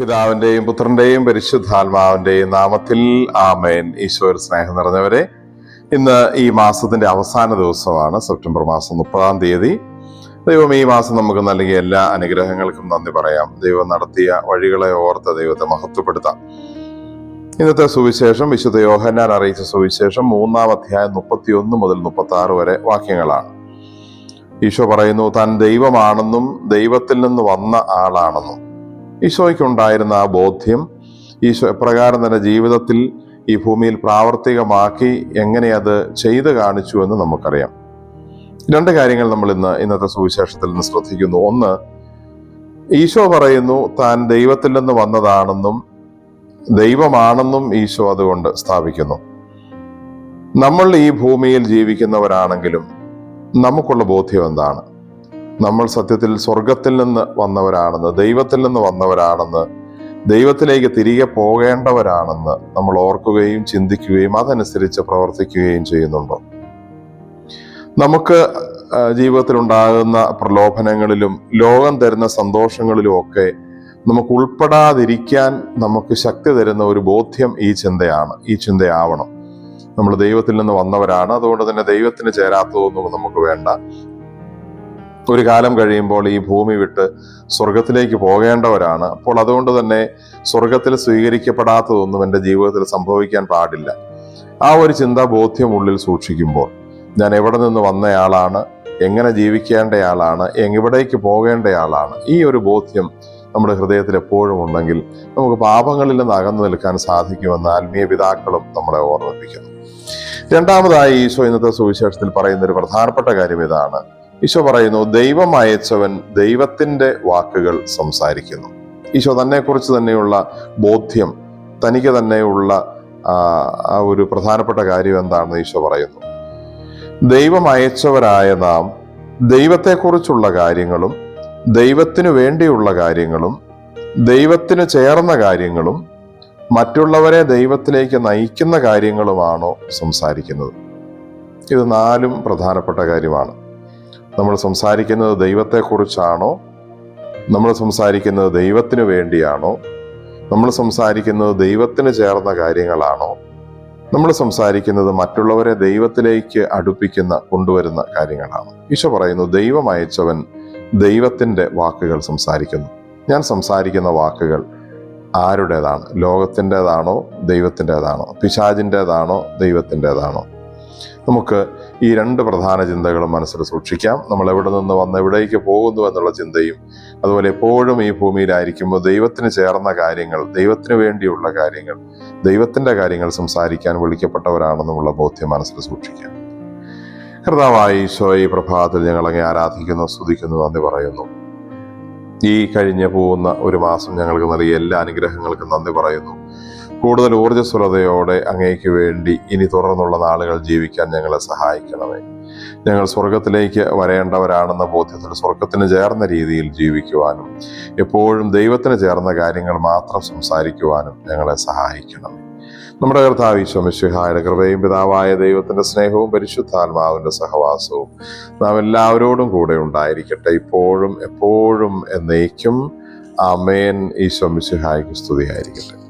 പിതാവിന്റെയും പുത്രന്റെയും പരിശുദ്ധാത്മാവിന്റെയും നാമത്തിൽ ആമേൻ. ഈശ്വര സ്നേഹം നിറഞ്ഞവരെ ഇന്ന് ഈ മാസത്തിന്റെ അവസാന ദിവസമാണ് സെപ്റ്റംബർ മാസം മുപ്പതാം തീയതി. ദൈവം ഈ മാസം നമുക്ക് നൽകിയ എല്ലാ അനുഗ്രഹങ്ങൾക്കും നന്ദി പറയാം. ദൈവം നടത്തിയ വഴികളെ ഓർത്ത് ദൈവത്തെ മഹത്വപ്പെടുത്താം. ഇന്നത്തെ സുവിശേഷം വിശുദ്ധ യോഹന്നാൻ അറിയിച്ച സുവിശേഷം മൂന്നാം അധ്യായം മുപ്പത്തി ഒന്ന് മുതൽ മുപ്പത്തി ആറ് വരെ വാക്യങ്ങളാണ്. ഈശോ പറയുന്നു താൻ ദൈവമാണെന്നും ദൈവത്തിൽ നിന്ന് വന്ന ആളാണെന്നും. ഈശോയ്ക്കുണ്ടായിരുന്ന ആ ബോധ്യം ഈശോ എപ്രകാരം തന്നെ ജീവിതത്തിൽ ഈ ഭൂമിയിൽ പ്രാവർത്തികമാക്കി എങ്ങനെ അത് ചെയ്തു കാണിച്ചു എന്ന് നമുക്കറിയാം. രണ്ട് കാര്യങ്ങൾ നമ്മൾ ഇന്ന് ഇന്നത്തെ സുവിശേഷത്തിൽ നിന്ന് ശ്രദ്ധിക്കുന്നു. ഒന്ന് ഈശോ പറയുന്നു താൻ ദൈവത്തിൽ നിന്ന് വന്നതാണെന്നും ദൈവമാണെന്നും ഈശോ അതുകൊണ്ട് സ്ഥാപിക്കുന്നു. നമ്മൾ ഈ ഭൂമിയിൽ ജീവിക്കുന്നവരാണെങ്കിലും നമുക്കുള്ള ബോധ്യം എന്താണ്? നമ്മൾ സത്യത്തിൽ സ്വർഗത്തിൽ നിന്ന് വന്നവരാണെന്ന് ദൈവത്തിൽ നിന്ന് വന്നവരാണെന്ന് ദൈവത്തിലേക്ക് തിരികെ പോകേണ്ടവരാണെന്ന് നമ്മൾ ഓർക്കുകയും ചിന്തിക്കുകയും അതനുസരിച്ച് പ്രവർത്തിക്കുകയും ചെയ്യുന്നുണ്ടോ? നമുക്ക് ജീവിതത്തിലുണ്ടാകുന്ന പ്രലോഭനങ്ങളിലും ലോകം തരുന്ന സന്തോഷങ്ങളിലും ഒക്കെ നമുക്ക് ഉൾപ്പെടാതിരിക്കാൻ നമുക്ക് ശക്തി തരുന്ന ഒരു ബോധ്യം ഈ ചിന്തയാണ് ഈ ചിന്തയാവണം. നമ്മൾ ദൈവത്തിൽ നിന്ന് വന്നവരാണ് അതുകൊണ്ട് തന്നെ ദൈവത്തിന് ചേരാത്തതൊന്നും നമുക്ക് വേണ്ട. ഒരു കാലം കഴിയുമ്പോൾ ഈ ഭൂമി വിട്ട് സ്വർഗത്തിലേക്ക് പോകേണ്ടവരാണ്. അപ്പോൾ അതുകൊണ്ട് തന്നെ സ്വർഗത്തിൽ സ്വീകരിക്കപ്പെടാത്തതൊന്നും എന്റെ ജീവിതത്തിൽ സംഭവിക്കാൻ പാടില്ല. ആ ഒരു ചിന്താ ബോധ്യം ഉള്ളിൽ സൂക്ഷിക്കുമ്പോൾ ഞാൻ എവിടെ നിന്ന് വന്നയാളാണ് എങ്ങനെ ജീവിക്കേണ്ടയാളാണ് എവിടേക്ക് പോകേണ്ടയാളാണ് ഈ ഒരു ബോധ്യം നമ്മുടെ ഹൃദയത്തിൽ എപ്പോഴും ഉണ്ടെങ്കിൽ നമുക്ക് പാപങ്ങളിൽ നിന്ന് അകന്നു നിൽക്കാൻ സാധിക്കുമെന്ന് ആത്മീയ പിതാക്കളും നമ്മളെ ഓർമ്മിപ്പിക്കുന്നു. രണ്ടാമതായി ഈശോ ഇന്നത്തെ സുവിശേഷത്തിൽ പറയുന്ന ഒരു പ്രധാനപ്പെട്ട കാര്യം ഇതാണ്. ഈശോ പറയുന്നു ദൈവം അയച്ചവൻ ദൈവത്തിന്റെ വാക്കുകൾ സംസാരിക്കുന്നു. ഈശോ തന്നെ കുറിച്ച് തന്നെയുള്ള ബോധ്യം തനിക്ക് തന്നെയുള്ള ആ ഒരു പ്രധാനപ്പെട്ട കാര്യം എന്താണെന്ന് ഈശോ പറയുന്നു. ദൈവം അയച്ചവരായ നാം ദൈവത്തെക്കുറിച്ചുള്ള കാര്യങ്ങളും ദൈവത്തിനു വേണ്ടിയുള്ള കാര്യങ്ങളും ദൈവത്തിന് ചേർന്ന കാര്യങ്ങളും മറ്റുള്ളവരെ ദൈവത്തിലേക്ക് നയിക്കുന്ന കാര്യങ്ങളുമാണോ സംസാരിക്കുന്നത്? ഇത് നാലും പ്രധാനപ്പെട്ട കാര്യമാണ്. നമ്മൾ സംസാരിക്കുന്നത് ദൈവത്തെക്കുറിച്ചാണോ? നമ്മൾ സംസാരിക്കുന്നത് ദൈവത്തിന് വേണ്ടിയാണോ? നമ്മൾ സംസാരിക്കുന്നത് ദൈവത്തിന് ചേർന്ന കാര്യങ്ങളാണോ? നമ്മൾ സംസാരിക്കുന്നത് മറ്റുള്ളവരെ ദൈവത്തിലേക്ക് അടുപ്പിക്കുന്ന കൊണ്ടുവരുന്ന കാര്യങ്ങളാണ്. ഈശോ പറയുന്നു ദൈവം അയച്ചവൻ ദൈവത്തിന്റെ വാക്കുകൾ സംസാരിക്കുന്നു. ഞാൻ സംസാരിക്കുന്ന വാക്കുകൾ ആരുടേതാണ്? ലോകത്തിന്റെതാണോ? ദൈവത്തിന്റെതാണോ? പിശാചിന്റെതാണോ? ദൈവത്തിന്റെതാണോ? നമുക്ക് ഈ രണ്ട് പ്രധാന ചിന്തകളും മനസ്സിൽ സൂക്ഷിക്കാം. നമ്മൾ എവിടെ നിന്ന് വന്ന് എവിടേക്ക് പോകുന്നു എന്നുള്ള ചിന്തയും അതുപോലെ എപ്പോഴും ഈ ഭൂമിയിലായിരിക്കുമ്പോൾ ദൈവത്തിന് ചേർന്ന കാര്യങ്ങൾ ദൈവത്തിന് വേണ്ടിയുള്ള കാര്യങ്ങൾ ദൈവത്തിന്റെ കാര്യങ്ങൾ സംസാരിക്കാൻ വിളിക്കപ്പെട്ടവരാണെന്നുമുള്ള ബോധ്യം മനസ്സിൽ സൂക്ഷിക്കാം. കർത്താവായി ഈശോ ഈ പ്രഭാതത്തിൽ ഞങ്ങൾ ആരാധിക്കുന്നു സ്തുതിക്കുന്നു നന്ദി പറയുന്നു. ഈ കഴിഞ്ഞു പോകുന്ന ഒരു മാസം ഞങ്ങൾക്ക് നൽകിയ എല്ലാ അനുഗ്രഹങ്ങൾക്കും നന്ദി പറയുന്നു. കൂടുതൽ ഊർജസ്വലതയോടെ അങ്ങേക്ക് വേണ്ടി ഇനി തുടർന്നുള്ള നാളുകൾ ജീവിക്കാൻ ഞങ്ങളെ സഹായിക്കണമേ. ഞങ്ങൾ സ്വർഗത്തിലേക്ക് വരേണ്ടവരാണെന്ന ബോധ്യത്തിൽ സ്വർഗത്തിന് ചേർന്ന രീതിയിൽ ജീവിക്കുവാനും എപ്പോഴും ദൈവത്തിന് ചേർന്ന കാര്യങ്ങൾ മാത്രം സംസാരിക്കുവാനും ഞങ്ങളെ സഹായിക്കണമേ. നമ്മുടെ കർത്താവ് ഈശോമിശിഹായുടെ കൃപയും പിതാവായ ദൈവത്തിന്റെ സ്നേഹവും പരിശുദ്ധാത്മാവിന്റെ സഹവാസവും നാം എല്ലാവരോടും കൂടെ ഉണ്ടായിരിക്കട്ടെ. ഇപ്പോഴും എപ്പോഴും എന്നേക്കും. അമേൻ ഈശ്വമിശ്വഹായ്ക്ക് സ്തുതിയായിരിക്കട്ടെ.